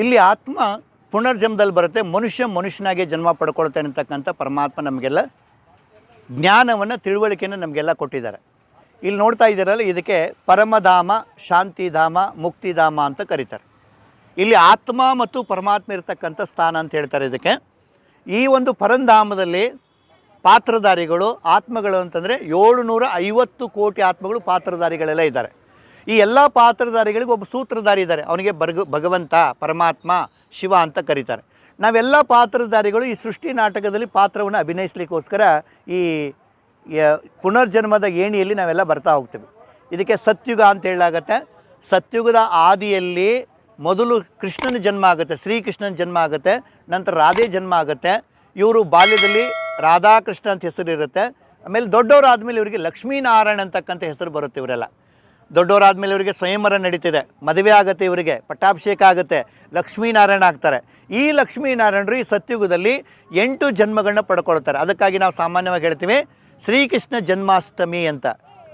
ಇಲ್ಲಿ ಆತ್ಮ ಪುನರ್ಜನ್ಮದಲ್ಲಿ ಬರುತ್ತೆ, ಮನುಷ್ಯ ಮನುಷ್ಯನಾಗೆ ಜನ್ಮ ಪಡ್ಕೊಳ್ತಾನೆ ಅಂತಕ್ಕಂಥ ಪರಮಾತ್ಮ ನಮಗೆಲ್ಲ ಜ್ಞಾನವನ್ನು, ತಿಳುವಳಿಕೆಯನ್ನು ನಮಗೆಲ್ಲ ಕೊಟ್ಟಿದ್ದಾರೆ. ಇಲ್ಲಿ ನೋಡ್ತಾ ಇದ್ದೀರಲ್ಲ, ಇದಕ್ಕೆ ಪರಮಧಾಮ, ಶಾಂತಿಧಾಮ, ಮುಕ್ತಿಧಾಮ ಅಂತ ಕರೀತಾರೆ. ಇಲ್ಲಿ ಆತ್ಮ ಮತ್ತು ಪರಮಾತ್ಮ ಇರತಕ್ಕಂಥ ಸ್ಥಾನ ಅಂತ ಹೇಳ್ತಾರೆ ಇದಕ್ಕೆ. ಈ ಒಂದು ಪರಂಧಾಮದಲ್ಲಿ ಪಾತ್ರಧಾರಿಗಳು, ಆತ್ಮಗಳು ಅಂತಂದರೆ ಏಳುನೂರ ಐವತ್ತು ಕೋಟಿ ಆತ್ಮಗಳು ಪಾತ್ರಧಾರಿಗಳೆಲ್ಲ ಇದ್ದಾರೆ. ಈ ಎಲ್ಲ ಪಾತ್ರಧಾರಿಗಳಿಗೆ ಒಬ್ಬ ಸೂತ್ರಧಾರಿ ಇದ್ದಾರೆ. ಅವನಿಗೆ ಬರ್ಗ ಭಗವಂತ, ಪರಮಾತ್ಮ, ಶಿವ ಅಂತ ಕರೀತಾರೆ. ನಾವೆಲ್ಲ ಪಾತ್ರಧಾರಿಗಳು ಈ ಸೃಷ್ಟಿ ನಾಟಕದಲ್ಲಿ ಪಾತ್ರವನ್ನು ಅಭಿನಯಿಸ್ಲಿಕ್ಕೋಸ್ಕರ ಈ ಪುನರ್ಜನ್ಮದ ಏಣಿಯಲ್ಲಿ ನಾವೆಲ್ಲ ಬರ್ತಾ ಹೋಗ್ತೀವಿ. ಇದಕ್ಕೆ ಸತ್ಯುಗ ಅಂತ ಹೇಳಾಗತ್ತೆ ಸತ್ಯುಗದ ಆದಿಯಲ್ಲಿ ಮೊದಲು ಕೃಷ್ಣನ ಜನ್ಮ ಆಗುತ್ತೆ, ಶ್ರೀಕೃಷ್ಣನ ಜನ್ಮ ಆಗುತ್ತೆ, ನಂತರ ರಾಧೆ ಜನ್ಮ ಆಗುತ್ತೆ. ಇವರು ಬಾಲ್ಯದಲ್ಲಿ ರಾಧಾಕೃಷ್ಣ ಅಂತ ಹೆಸರು ಇರುತ್ತೆ ಆಮೇಲೆ ದೊಡ್ಡವರಾದ್ಮೇಲೆ ಇವರಿಗೆ ಲಕ್ಷ್ಮೀನಾರಾಯಣ ಅಂತಕ್ಕಂಥ ಹೆಸರು ಬರುತ್ತೆ ಇವರೆಲ್ಲ. ದೊಡ್ಡವರಾದ್ಮೇಲೆ ಇವರಿಗೆ ಸ್ವಯಂವರ ನಡೀತಿದೆ. ಮದುವೆ ಆಗುತ್ತೆ ಇವರಿಗೆ, ಪಟ್ಟಾಭಿಷೇಕ ಆಗುತ್ತೆ, ಲಕ್ಷ್ಮೀನಾರಾಯಣ ಆಗ್ತಾರೆ. ಈ ಲಕ್ಷ್ಮೀನಾರಾಯಣರು ಈ ಸತ್ಯುಗದಲ್ಲಿ ಎಂಟು ಜನ್ಮಗಳನ್ನ ಪಡ್ಕೊಳ್ತಾರೆ. ಅದಕ್ಕಾಗಿ ನಾವು ಸಾಮಾನ್ಯವಾಗಿ ಹೇಳ್ತೀವಿ ಶ್ರೀಕೃಷ್ಣ ಜನ್ಮಾಷ್ಟಮಿ ಅಂತ.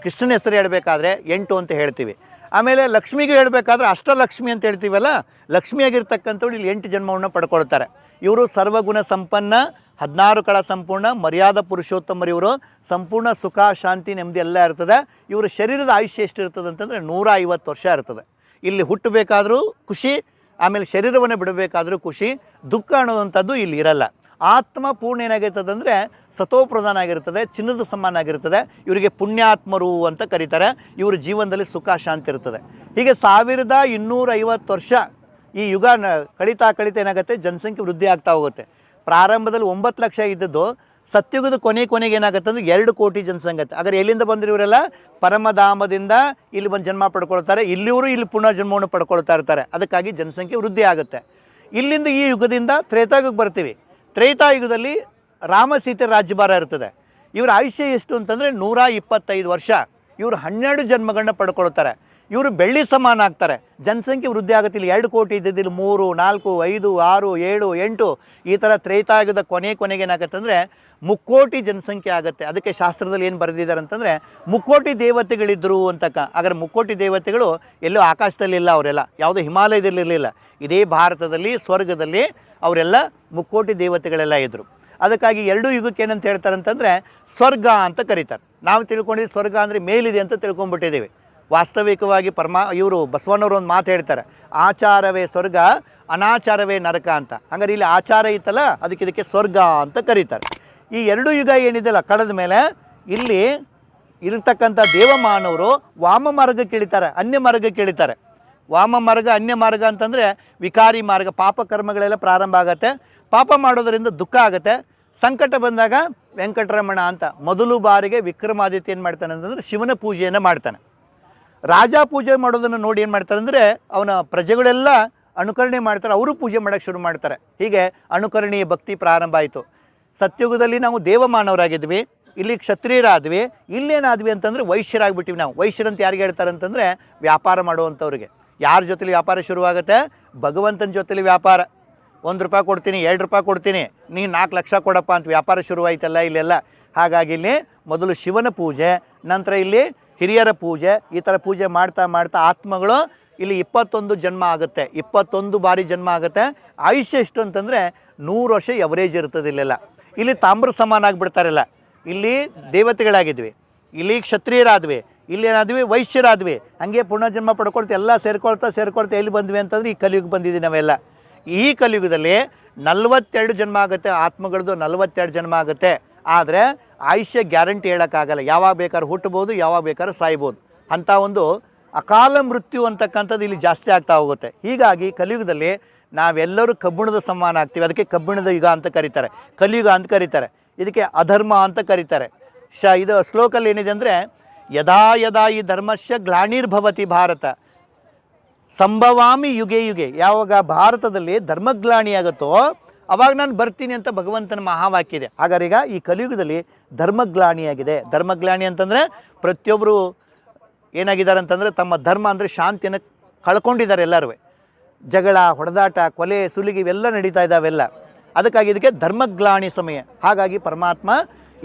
ಕೃಷ್ಣನ ಹೆಸರು ಹೇಳಬೇಕಾದ್ರೆ ಎಂಟು ಅಂತ ಹೇಳ್ತೀವಿ. ಆಮೇಲೆ ಲಕ್ಷ್ಮಿಗೆ ಹೇಳಬೇಕಾದ್ರೆ ಅಷ್ಟಲಕ್ಷ್ಮಿ ಅಂತ ಹೇಳ್ತೀವಲ್ಲ ಲಕ್ಷ್ಮಿಯಾಗಿರ್ತಕ್ಕಂಥವ್ರು ಇಲ್ಲಿ ಎಂಟು ಜನ್ಮವನ್ನು ಪಡ್ಕೊಳ್ತಾರೆ. ಇವರು ಸರ್ವಗುಣ ಸಂಪನ್ನ, ಹದಿನಾರು ಕಳ ಸಂಪೂರ್ಣ, ಮರ್ಯಾದ ಪುರುಷೋತ್ತಮರು ಇವರು. ಸಂಪೂರ್ಣ ಸುಖ, ಶಾಂತಿ, ನೆಮ್ಮದಿ ಎಲ್ಲ ಇರ್ತದೆ. ಇವರ ಶರೀರದ ಆಯುಷ್ಯ ಎಷ್ಟು ಇರ್ತದೆ ಅಂತಂದರೆ ನೂರ ಐವತ್ತು ವರ್ಷ ಇರ್ತದೆ. ಇಲ್ಲಿ ಹುಟ್ಟಬೇಕಾದರೂ ಖುಷಿ, ಆಮೇಲೆ ಶರೀರವನ್ನು ಬಿಡಬೇಕಾದರೂ ಖುಷಿ. ದುಃಖ ಅನ್ನೋವಂಥದ್ದು ಇಲ್ಲಿ ಇರಲ್ಲ. ಆತ್ಮ ಪೂರ್ಣ ಏನಾಗಿರ್ತದೆ ಅಂದರೆ ಸತೋಪ್ರಧಾನ ಆಗಿರ್ತದೆ, ಚಿನ್ನದ ಸಮಾನ ಆಗಿರ್ತದೆ, ಇವರಿಗೆ ಪುಣ್ಯಾತ್ಮರು ಅಂತ ಕರೀತಾರೆ, ಇವ್ರ ಜೀವನದಲ್ಲಿ ಸುಖ, ಶಾಂತಿ ಇರ್ತದೆ. ಹೀಗೆ ಸಾವಿರದ ಇನ್ನೂರ ಐವತ್ತು ವರ್ಷ ಈ ಯುಗ ಕಳಿತಾ ಕಳೀತಾ ಕಳೀತಾ ಏನಾಗುತ್ತೆ, ಜನಸಂಖ್ಯೆ ವೃದ್ಧಿ ಆಗ್ತಾ ಹೋಗುತ್ತೆ. ಪ್ರಾರಂಭದಲ್ಲಿ ಒಂಬತ್ತು ಲಕ್ಷ ಇದ್ದದ್ದು, ಸತ್ಯುಗದ ಕೊನೆ ಕೊನೆಗೆ ಏನಾಗುತ್ತೆ ಅಂದ್ರೆ ಎರಡು ಕೋಟಿ ಜನಸಂಖ್ಯೆ ಆದರೆ ಎಲ್ಲಿಂದ ಬಂದರು ಇವರೆಲ್ಲ? ಪರಮಧಾಮದಿಂದ ಇಲ್ಲಿ ಬಂದು ಜನ್ಮ ಪಡ್ಕೊಳ್ತಾರೆ ಇಲ್ಲಿವರು ಇಲ್ಲಿ ಪುನಃ ಜನ್ಮವನ್ನು ಪಡ್ಕೊಳ್ತಾ ಇರ್ತಾರೆ. ಅದಕ್ಕಾಗಿ ಜನಸಂಖ್ಯೆ ವೃದ್ಧಿ ಆಗುತ್ತೆ. ಇಲ್ಲಿಂದ ಈ ಯುಗದಿಂದ ತ್ರೇತಾಯುಗಕ್ಕೆ ಬರ್ತೀವಿ. ತ್ರೇತಾಯುಗದಲ್ಲಿ ರಾಮ ಸೀತೆ ರಾಜ್ಯಭಾರ ಇರ್ತದೆ ಇವರ ಆಯುಷ್ಯ ಎಷ್ಟು ಅಂತಂದರೆ ನೂರ ಇಪ್ಪತ್ತೈದು ವರ್ಷ. ಇವರು ಹನ್ನೆರಡು ಜನ್ಮಗಳನ್ನ ಪಡ್ಕೊಳ್ತಾರೆ. ಇವರು ಬೆಳ್ಳಿ ಸಮಾನ ಆಗ್ತಾರೆ. ಜನಸಂಖ್ಯೆ ವೃದ್ಧಿ ಆಗುತ್ತಿಲ್ಲ ಎರಡು ಕೋಟಿ ಇದ್ದಿದ್ದಿಲ್ಲ ಮೂರು, ನಾಲ್ಕು, ಐದು, ಆರು, ಏಳು, ಎಂಟು ಈ ಥರ ತ್ರೇತಾಯುಗದ ಕೊನೆ ಕೊನೆಗೆ ಏನಾಗುತ್ತೆ ಅಂದರೆ ಮುಕ್ಕೋಟಿ ಜನಸಂಖ್ಯೆ ಆಗುತ್ತೆ. ಅದಕ್ಕೆ ಶಾಸ್ತ್ರದಲ್ಲಿ ಏನು ಬರೆದಿದ್ದಾರೆ ಅಂತಂದರೆ ಮುಕ್ಕೋಟಿ ದೇವತೆಗಳಿದ್ದರು ಅಂತಕ್ಕ ಆದರೆ ಮುಕ್ಕೋಟಿ ದೇವತೆಗಳು ಎಲ್ಲೋ ಆಕಾಶದಲ್ಲಿಲ್ಲ ಅವರೆಲ್ಲ. ಯಾವುದೋ ಹಿಮಾಲಯದಲ್ಲಿರಲಿಲ್ಲ. ಇದೇ ಭಾರತದಲ್ಲಿ, ಸ್ವರ್ಗದಲ್ಲಿ ಅವರೆಲ್ಲ ಮುಕ್ಕೋಟಿ ದೇವತೆಗಳೆಲ್ಲ ಇದ್ದರು ಅದಕ್ಕಾಗಿ ಎರಡೂ ಯುಗಕ್ಕೆ ಏನಂತ ಹೇಳ್ತಾರೆ ಅಂತಂದರೆ ಸ್ವರ್ಗ ಅಂತ ಕರೀತಾರೆ. ನಾವು ತಿಳ್ಕೊಂಡಿದ್ದು ಸ್ವರ್ಗ ಅಂದರೆ ಮೇಲಿದೆ ಅಂತ ತಿಳ್ಕೊಂಡ್ಬಿಟ್ಟಿದ್ದೀವಿ. ವಾಸ್ತವಿಕವಾಗಿ ಪರಮಾ ಇವರು ಬಸವಣ್ಣವರು ಒಂದು ಮಾತು ಹೇಳ್ತಾರೆ, ಆಚಾರವೇ ಸ್ವರ್ಗ, ಅನಾಚಾರವೇ ನರಕ ಅಂತ. ಹಂಗಾರೆ ಇಲ್ಲಿ ಆಚಾರ ಇತ್ತಲ್ಲ, ಅದಕ್ಕೆ ಇದಕ್ಕೆ ಸ್ವರ್ಗ ಅಂತ ಕರೀತಾರೆ. ಈ ಎರಡು ಯುಗ ಏನಿದೆಯಲ್ಲ, ಕಳೆದ ಮೇಲೆ ಇಲ್ಲಿ ಇರತಕ್ಕಂಥ ದೇವಮಾನವರು ವಾಮ ಮಾರ್ಗಕ್ಕೆ ಇಳಿತಾರೆ ಅನ್ಯ ಮಾರ್ಗಕ್ಕೆ ಇಳಿತಾರೆ. ವಾಮ ಮಾರ್ಗ, ಅನ್ಯ ಮಾರ್ಗ ಅಂತಂದರೆ ವಿಕಾರಿ ಮಾರ್ಗ, ಪಾಪ ಕರ್ಮಗಳೆಲ್ಲ ಪ್ರಾರಂಭ ಆಗುತ್ತೆ. ಪಾಪ ಮಾಡೋದರಿಂದ ದುಃಖ ಆಗುತ್ತೆ. ಸಂಕಟ ಬಂದಾಗ ವೆಂಕಟರಮಣ ಅಂತ ಮೊದಲು ಬಾರಿಗೆ ವಿಕ್ರಮಾದಿತ್ಯ ಏನು ಮಾಡ್ತಾನೆ ಅಂತಂದರೆ ಶಿವನ ಪೂಜೆಯನ್ನು ಮಾಡ್ತಾನೆ. ರಾಜ ಪೂಜೆ ಮಾಡೋದನ್ನು ನೋಡಿ ಏನು ಮಾಡ್ತಾರೆ ಅಂದರೆ ಅವನ ಪ್ರಜೆಗಳೆಲ್ಲ ಅನುಕರಣೆ ಮಾಡ್ತಾರೆ, ಅವರು ಪೂಜೆ ಮಾಡೋಕ್ಕೆ ಶುರು ಮಾಡ್ತಾರೆ. ಹೀಗೆ ಅನುಕರಣೀಯ ಭಕ್ತಿ ಪ್ರಾರಂಭ ಆಯಿತು. ಸತ್ಯುಗದಲ್ಲಿ ನಾವು ದೇವಮಾನವರಾಗಿದ್ವಿ, ಇಲ್ಲಿ ಕ್ಷತ್ರಿಯರಾದ್ವಿ, ಇಲ್ಲೇನಾದ್ವಿ ಅಂತಂದರೆ ವೈಶ್ಯರಾಗ್ಬಿಟ್ಟಿವಿ ನಾವು. ವೈಶ್ಯರಂತ ಯಾರಿಗೆ ಹೇಳ್ತಾರೆ ಅಂತಂದರೆ ವ್ಯಾಪಾರ ಮಾಡುವಂಥವ್ರಿಗೆ. ಯಾರ ಜೊತೆಲಿ ವ್ಯಾಪಾರ ಶುರುವಾಗುತ್ತೆ? ಭಗವಂತನ ಜೊತೆಲಿ ವ್ಯಾಪಾರ. ಒಂದು ರೂಪಾಯಿ ಕೊಡ್ತೀನಿ, ಎರಡು ರೂಪಾಯಿ ಕೊಡ್ತೀನಿ, ನೀನು ನಾಲ್ಕು ಲಕ್ಷ ಕೊಡಪ್ಪ ಅಂತ ವ್ಯಾಪಾರ ಶುರುವಾಯ್ತಲ್ಲ ಇಲ್ಲೆಲ್ಲ. ಹಾಗಾಗಿ ಇಲ್ಲಿ ಮೊದಲು ಶಿವನ ಪೂಜೆ, ನಂತರ ಇಲ್ಲಿ ಹಿರಿಯರ ಪೂಜೆ, ಈ ಥರ ಪೂಜೆ ಮಾಡ್ತಾ ಮಾಡ್ತಾ ಆತ್ಮಗಳು ಇಲ್ಲಿ ಇಪ್ಪತ್ತೊಂದು ಜನ್ಮ ಆಗುತ್ತೆ. ಇಪ್ಪತ್ತೊಂದು ಬಾರಿ ಜನ್ಮ ಆಗುತ್ತೆ. ಆಯುಷ್ಯ ಎಷ್ಟು ಅಂತಂದರೆ ನೂರು ವರ್ಷ ಎವರೇಜ್ ಇರ್ತದೆ ಇಲ್ಲೆಲ್ಲ. ಇಲ್ಲಿ ತಾಮ್ರ ಸಮಾನ ಆಗಿಬಿಡ್ತಾರಲ್ಲ. ಇಲ್ಲಿ ದೇವತೆಗಳಾಗಿದ್ವಿ. ಇಲ್ಲಿ ಕ್ಷತ್ರಿಯರಾದ್ವಿ, ಇಲ್ಲಿ ಏನಾದ್ವಿ? ವೈಶ್ಯರಾದ್ವಿ. ಹಂಗೆ ಪುನರ್ಜನ್ಮ ಪಡ್ಕೊಳ್ತಾ ಎಲ್ಲ ಸೇರ್ಕೊಳ್ತಾ ಸೇರ್ಕೊಳ್ತಾ ಎಲ್ಲಿ ಬಂದ್ವಿ ಅಂತಂದ್ರೆ ಈ ಕಲಿಯುಗ ಬಂದಿದ್ದೀವಿ ನಾವೆಲ್ಲ. ಈ ಕಲಿಯುಗದಲ್ಲಿ ನಲವತ್ತೆರಡು ಜನ್ಮ ಆಗುತ್ತೆ, ಆತ್ಮಗಳದ್ದು ನಲವತ್ತೆರಡು ಜನ್ಮ ಆಗುತ್ತೆ. ಆದರೆ ಆಯುಷ್ಯ ಗ್ಯಾರಂಟಿ ಹೇಳೋಕ್ಕಾಗಲ್ಲ. ಯಾವಾಗ ಬೇಕಾದ್ರೂ ಹುಟ್ಟಬೋದು ಯಾವಾಗ ಬೇಕಾದ್ರೂ ಸಾಯ್ಬೋದು. ಅಂಥ ಒಂದು ಅಕಾಲ ಮೃತ್ಯು ಅಂತಕ್ಕಂಥದ್ದು ಇಲ್ಲಿ ಜಾಸ್ತಿ ಆಗ್ತಾ ಹೋಗುತ್ತೆ. ಹೀಗಾಗಿ ಕಲಿಯುಗದಲ್ಲಿ ನಾವೆಲ್ಲರೂ ಕಬ್ಬಿಣದ ಸಮಾನ ಆಗ್ತೀವಿ. ಅದಕ್ಕೆ ಕಬ್ಬಿಣದ ಯುಗ ಅಂತ ಕರೀತಾರೆ. ಕಲಿಯುಗ ಅಂತ ಕರೀತಾರೆ. ಇದಕ್ಕೆ ಅಧರ್ಮ ಅಂತ ಕರೀತಾರೆ. ಶ, ಇದು ಶ್ಲೋಕಲ್ಲಿ ಏನಿದೆ ಅಂದರೆ, ಯದಾ ಯದಾ ಈ ಧರ್ಮಸ್ಯ ಗ್ಲಾನಿರ್ಭವತಿ ಭಾರತ. ಸಂಭವಾಮಿ ಯುಗೆ ಯುಗೆ. ಯಾವಾಗ ಭಾರತದಲ್ಲಿ ಧರ್ಮಗ್ಲಾಣಿ ಆಗುತ್ತೋ, ಅವಾಗ ನಾನು ಬರ್ತೀನಿ ಅಂತ ಭಗವಂತನ ಮಹಾವಾಕ್ಯ ಇದೆ. ಹಾಗಾದ್ರೆ ಈಗ ಈ ಕಲಿಯುಗದಲ್ಲಿ ಧರ್ಮಗ್ಲಾಣಿಯಾಗಿದೆ ಧರ್ಮಗ್ಲಾಣಿ ಅಂತಂದರೆ ಪ್ರತಿಯೊಬ್ಬರು ಏನಾಗಿದ್ದಾರೆ ಅಂತಂದರೆ ತಮ್ಮ ಧರ್ಮ ಅಂದರೆ ಶಾಂತಿಯನ್ನು ಕಳ್ಕೊಂಡಿದ್ದಾರೆ ಎಲ್ಲರೂ ಜಗಳ, ಹೊಡೆದಾಟ, ಕೊಲೆ, ಸುಲಿಗೆ ಇವೆಲ್ಲ ನಡೀತಾ ಇದ್ದಾವೆಲ್ಲ ಅದಕ್ಕಾಗಿ ಇದಕ್ಕೆ ಧರ್ಮಗ್ಲಾಣಿ ಸಮಯ. ಹಾಗಾಗಿ ಪರಮಾತ್ಮ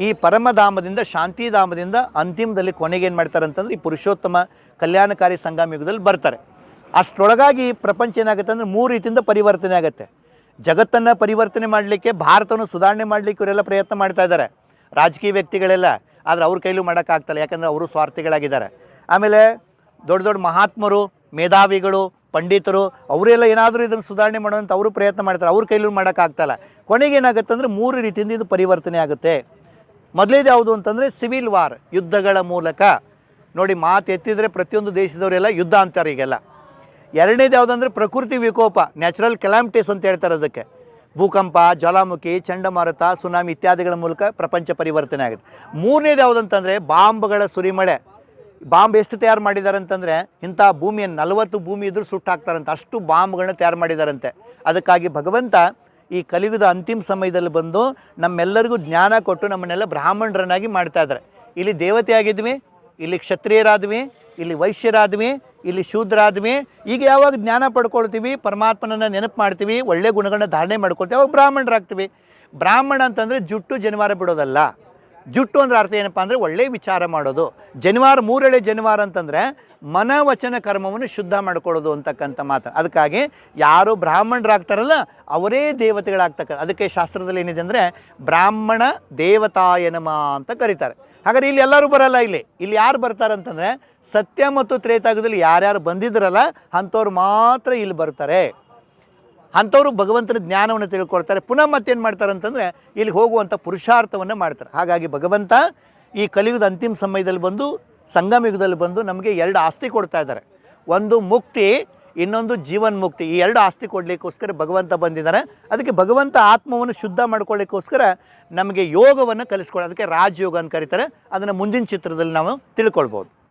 ಈ ಪರಮಧಾಮದಿಂದ, ಶಾಂತಿಧಾಮದಿಂದ ಅಂತಿಮದಲ್ಲಿ ಕೊನೆಗೆ ಏನು ಮಾಡ್ತಾರೆ ಅಂತಂದ್ರೆ ಈ ಪುರುಷೋತ್ತಮ ಕಲ್ಯಾಣಕಾರಿ ಸಂಗಮ ಯುಗದಲ್ಲಿ ಬರ್ತಾರೆ. ಅಷ್ಟರೊಳಗಾಗಿ ಪ್ರಪಂಚ ಏನಾಗುತ್ತೆ ಅಂದರೆ ಮೂರು ರೀತಿಯಿಂದ ಪರಿವರ್ತನೆ ಆಗುತ್ತೆ. ಜಗತ್ತನ್ನು ಪರಿವರ್ತನೆ ಮಾಡಲಿಕ್ಕೆ, ಭಾರತವನ್ನು ಸುಧಾರಣೆ ಮಾಡಲಿಕ್ಕೆ ಇವರೆಲ್ಲ ಪ್ರಯತ್ನ ಮಾಡ್ತಾ ಇದ್ದಾರೆ. ರಾಜಕೀಯ ವ್ಯಕ್ತಿಗಳೆಲ್ಲ, ಆದರೆ ಅವ್ರ ಕೈಲೂ ಮಾಡೋಕ್ಕಾಗ್ತಲ್ಲ, ಯಾಕಂದರೆ ಅವರು ಸ್ವಾರ್ಥಿಗಳಾಗಿದ್ದಾರೆ. ಆಮೇಲೆ ದೊಡ್ಡ ದೊಡ್ಡ ಮಹಾತ್ಮರು, ಮೇಧಾವಿಗಳು, ಪಂಡಿತರು, ಅವರೆಲ್ಲ ಏನಾದರೂ ಇದನ್ನು ಸುಧಾರಣೆ ಮಾಡೋಂಥ ಅವರು ಪ್ರಯತ್ನ ಮಾಡ್ತಾರೆ. ಅವ್ರ ಕೈಲೂ ಮಾಡೋಕ್ಕಾಗ್ತಲ್ಲ. ಕೊನೆಗೆ ಏನಾಗುತ್ತೆ ಅಂದರೆ ಮೂರು ರೀತಿಯಿಂದ ಇದು ಪರಿವರ್ತನೆ ಆಗುತ್ತೆ. ಮೊದಲೇದು ಯಾವುದು ಅಂತಂದರೆ ಸಿವಿಲ್ ವಾರ್ ಯುದ್ಧಗಳ ಮೂಲಕ. ನೋಡಿ ಮಾತು ಎತ್ತಿದರೆ ಪ್ರತಿಯೊಂದು ದೇಶದವರೆಲ್ಲ ಯುದ್ಧ ಅಂತಾರೆ ಈಗೆಲ್ಲ. ಎರಡನೇದು ಯಾವುದಂದ್ರೆ ಪ್ರಕೃತಿ ವಿಕೋಪ ನ್ಯಾಚುರಲ್ ಕೆಲಾಮಿಟೀಸ್ ಅಂತ ಹೇಳ್ತಾರೆ ಅದಕ್ಕೆ. ಭೂಕಂಪ, ಜ್ವಾಲಾಮುಖಿ, ಚಂಡಮಾರುತ ಸುನಾಮಿ ಇತ್ಯಾದಿಗಳ ಮೂಲಕ ಪ್ರಪಂಚ ಪರಿವರ್ತನೆ ಆಗುತ್ತೆ ಮೂರನೇದು ಯಾವುದಂತಂದರೆ ಬಾಂಬ್ಗಳ ಸುರಿಮಳೆ. ಬಾಂಬ್ ಎಷ್ಟು ತಯಾರು ಮಾಡಿದ್ದಾರೆ ಅಂತಂದರೆ ಇಂಥ ಭೂಮಿಯನ್ನು ನಲವತ್ತು ಭೂಮಿ ಇದ್ರೂ ಸುಟ್ಟಾಕ್ತಾರಂತೆ. ಅಷ್ಟು ಬಾಂಬ್ಗಳನ್ನ ತಯಾರು ಮಾಡಿದಾರಂತೆ. ಅದಕ್ಕಾಗಿ ಭಗವಂತ ಈ ಕಲಿಯುಗದ ಅಂತಿಮ ಸಮಯದಲ್ಲಿ ಬಂದು ನಮ್ಮೆಲ್ಲರಿಗೂ ಜ್ಞಾನ ಕೊಟ್ಟು ನಮ್ಮನ್ನೆಲ್ಲ ಬ್ರಾಹ್ಮಣರನ್ನಾಗಿ ಮಾಡ್ತಾ ಇದ್ದಾರೆ. ಇಲ್ಲಿ ದೇವತೆ ಆಗಿದ್ವಿ ಇಲ್ಲಿ ಕ್ಷತ್ರಿಯರಾದ್ವಿ, ಇಲ್ಲಿ ವೈಶ್ಯರಾದ್ವಿ, ಇಲ್ಲಿ ಶೂದ್ರಾದ್ವಿ. ಈಗ ಯಾವಾಗ ಜ್ಞಾನ ಪಡ್ಕೊಳ್ತೀವಿ, ಪರಮಾತ್ಮನನ್ನು ನೆನಪು ಮಾಡ್ತೀವಿ, ಒಳ್ಳೆ ಗುಣಗಳನ್ನ ಧಾರಣೆ ಮಾಡ್ಕೊಳ್ತೀವಿ, ಅವಾಗ ಬ್ರಾಹ್ಮಣರಾಗ್ತೀವಿ. ಬ್ರಾಹ್ಮಣ ಅಂತಂದರೆ ಜುಟ್ಟು ಜನಿವಾರ ಬಿಡೋದಲ್ಲ. ಜುಟ್ಟು ಅಂದ್ರೆ ಅರ್ಥ ಏನಪ್ಪ ಅಂದರೆ ಒಳ್ಳೆ ವಿಚಾರ ಮಾಡೋದು. ಜನಿವಾರ, ಮೂರೆಳೆ ಜನಿವಾರ ಅಂತಂದರೆ ಮನ ವಚನ ಕರ್ಮವನ್ನು ಶುದ್ಧ ಮಾಡಿಕೊಳ್ಳೋದು ಅಂತಕ್ಕಂಥ ಮಾತು. ಅದಕ್ಕಾಗಿ ಯಾರು ಬ್ರಾಹ್ಮಣರಾಗ್ತಾರಲ್ಲ, ಅವರೇ ದೇವತೆಗಳಾಗ್ತಕ್ಕ ಅದಕ್ಕೆ ಶಾಸ್ತ್ರದಲ್ಲಿ ಏನಿದೆ ಅಂದರೆ ಬ್ರಾಹ್ಮಣ ದೇವತಾಯ ನಮಃ ಅಂತ ಕರೀತಾರೆ. ಹಾಗಾದ್ರೆ ಇಲ್ಲಿ ಎಲ್ಲರೂ ಬರಲ್ಲ ಇಲ್ಲಿ. ಇಲ್ಲಿ ಯಾರು ಬರ್ತಾರೆ ಅಂತಂದರೆ ಸತ್ಯ ಮತ್ತು ತ್ರೇತಾಗದಲ್ಲಿ ಯಾರ್ಯಾರು ಬಂದಿದ್ರಲ್ಲ, ಅಂಥವ್ರು ಮಾತ್ರ ಇಲ್ಲಿ ಬರ್ತಾರೆ. ಅಂಥವರು ಭಗವಂತನ ಜ್ಞಾನವನ್ನು ತಿಳ್ಕೊಳ್ತಾರೆ. ಪುನಃ ಮತ್ತೇನು ಮಾಡ್ತಾರೆ ಅಂತಂದರೆ ಇಲ್ಲಿ ಹೋಗುವಂಥ ಪುರುಷಾರ್ಥವನ್ನು ಮಾಡ್ತಾರೆ. ಹಾಗಾಗಿ ಭಗವಂತ ಈ ಕಲಿಯುಗದ ಅಂತಿಮ ಸಮಯದಲ್ಲಿ ಬಂದು, ಸಂಗಮ ಯುಗದಲ್ಲಿ ಬಂದು ನಮಗೆ ಎರಡು ಆಸ್ತಿ ಕೊಡ್ತಾ ಇದ್ದಾರೆ. ಒಂದು ಮುಕ್ತಿ, ಇನ್ನೊಂದು ಜೀವನ್ ಮುಕ್ತಿ ಈ ಎರಡು ಆಸ್ತಿ ಕೊಡಲಿಕ್ಕೋಸ್ಕರ ಭಗವಂತ ಬಂದಿದ್ದಾರೆ. ಅದಕ್ಕೆ ಭಗವಂತ ಆತ್ಮವನ್ನು ಶುದ್ಧ ಮಾಡ್ಕೊಳ್ಳಿಕ್ಕೋಸ್ಕರ ನಮಗೆ ಯೋಗವನ್ನು ಕಲಿಸ್ಕೊಳ್ಳೋ ಅದಕ್ಕೆ ರಾಜಯೋಗ ಅಂತ ಕರೀತಾರೆ. ಅದನ್ನು ಮುಂದಿನ ಚಿತ್ರದಲ್ಲಿ ನಾವು ತಿಳ್ಕೊಳ್ಬೋದು.